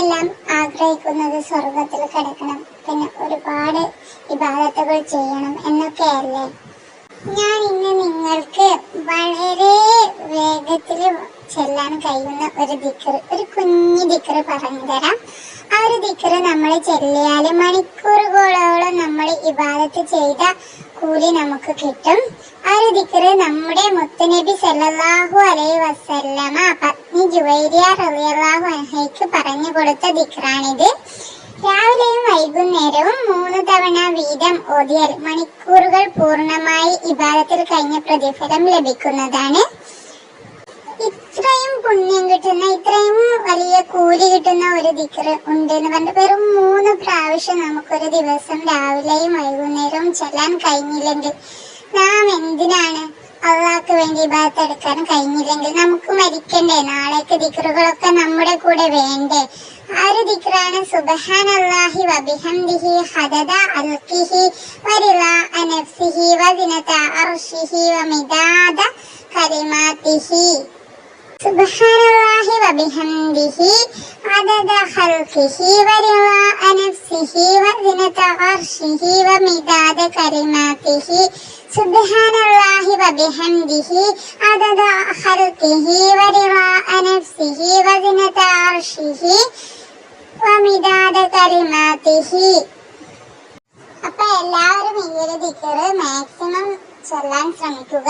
എല്ലാം ആഗ്രഹിക്കുന്നത് സ്വർഗത്തിൽ കിടക്കണം. പിന്നെ ഒരുപാട് ഇബാദത്തുകൾ ചെയ്യണം എന്നൊക്കെയല്ലേ? ഞാൻ ഇന്ന് നിങ്ങൾക്ക് വളരെ വേഗത്തിൽ ചെല്ലാൻ കഴിയുന്ന ഒരു ദിക്കർ ഒരു കുഞ്ഞു ദിക്കർ പറഞ്ഞു തരാം ആ ഒരു ദിക്കർ നമ്മൾ ചെല്ലിയാൽ മണിക്കൂറുകളോളം നമ്മൾ ഇബാദത്ത് ചെയ്ത കൂലി നമുക്ക് കിട്ടും. ആ ഒരു ദിക്കർ നമ്മുടെ മുത്തനബി സല്ലല്ലാഹു അലൈഹി വസല്ലമ പത്നി ജുവൈരിയ റളിയല്ലാഹു അൻഹയ്ക്ക് പറഞ്ഞു കൊടുത്ത ദിക്കറാണിത്. രാവിലെയും വൈകുന്നേരവും മൂന്ന് തവണ വീതം ഓതിയാൽ മണിക്കൂറുകൾ പൂർണമായി ഇബാദത്തിൽ കഴിഞ്ഞ പ്രതിഫലം ലഭിക്കുന്നതാണ്. പുണ്യം കിട്ടുന്ന ഇത്രയും വലിയ കൂലി കിട്ടുന്ന ഒരു ദിക്കർ ഉണ്ട് എന്ന് പറഞ്ഞിട്ട് വെറും മൂന്ന് പ്രാവശ്യം നമുക്കൊരു ദിവസം രാവിലെയും വൈകുന്നേരവും ചെല്ലാൻ കഴിഞ്ഞില്ലെങ്കിൽ നാം എന്തിനാണ് അള്ളാഹ്ക്ക് വേണ്ടി ഇബാദത്ത് എടുക്കാൻ കഴിഞ്ഞില്ലെങ്കിൽ? നമുക്ക് മരിക്കണ്ടേ? നാളേക്ക് ദിക്കറുകളൊക്കെ നമ്മുടെ കൂടെ വേണ്ടേ? ആ ഒരു ദിക്റാണ് അള്ളാഹി വബിഹംദിഹി ഹദദ അൽഖിഹി വരില അനഫ്സിഹി വദിനത അർഷിഹി വമിദാദ കലിമാതിഹി സുബ്ഹാനല്ലാഹി വബിഹംദിഹി അദദ ഖൽഖിഹി വരിവാഅ നഫ്സിഹി വസിനത അർശിഹി വമിദാദ കലിമാതിഹി സുബ്ഹാനല്ലാഹി വബിഹംദിഹി അദദ ഖൽഖിഹി വരിവാഅ നഫ്സിഹി വസിനത അർശിഹി വമിദാദ കലിമാതിഹി അപ്പൊ എല്ലാവരും ഈ ഒരു ദിക്കറ് മാക്സിമം ചൊല്ലാൻ ശ്രമിക്കുക.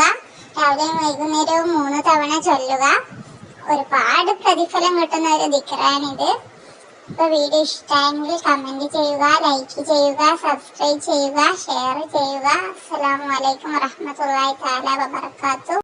രാവിലെയും വൈകുന്നേരവും മൂന്ന് തവണ ചൊല്ലുക. ഒരുപാട് പ്രതിഫലം കിട്ടുന്ന ഒരു ദിക്കറാണിത്. ഇപ്പൊ വീഡിയോ ഇഷ്ടമായെങ്കിൽ കമന്റ് ചെയ്യുക ലൈക്ക് ചെയ്യുക സബ്സ്ക്രൈബ് ചെയ്യുക ഷെയർ ചെയ്യുക. അസ്സലാമു അലൈക്കും താല വബറകാതുഹു.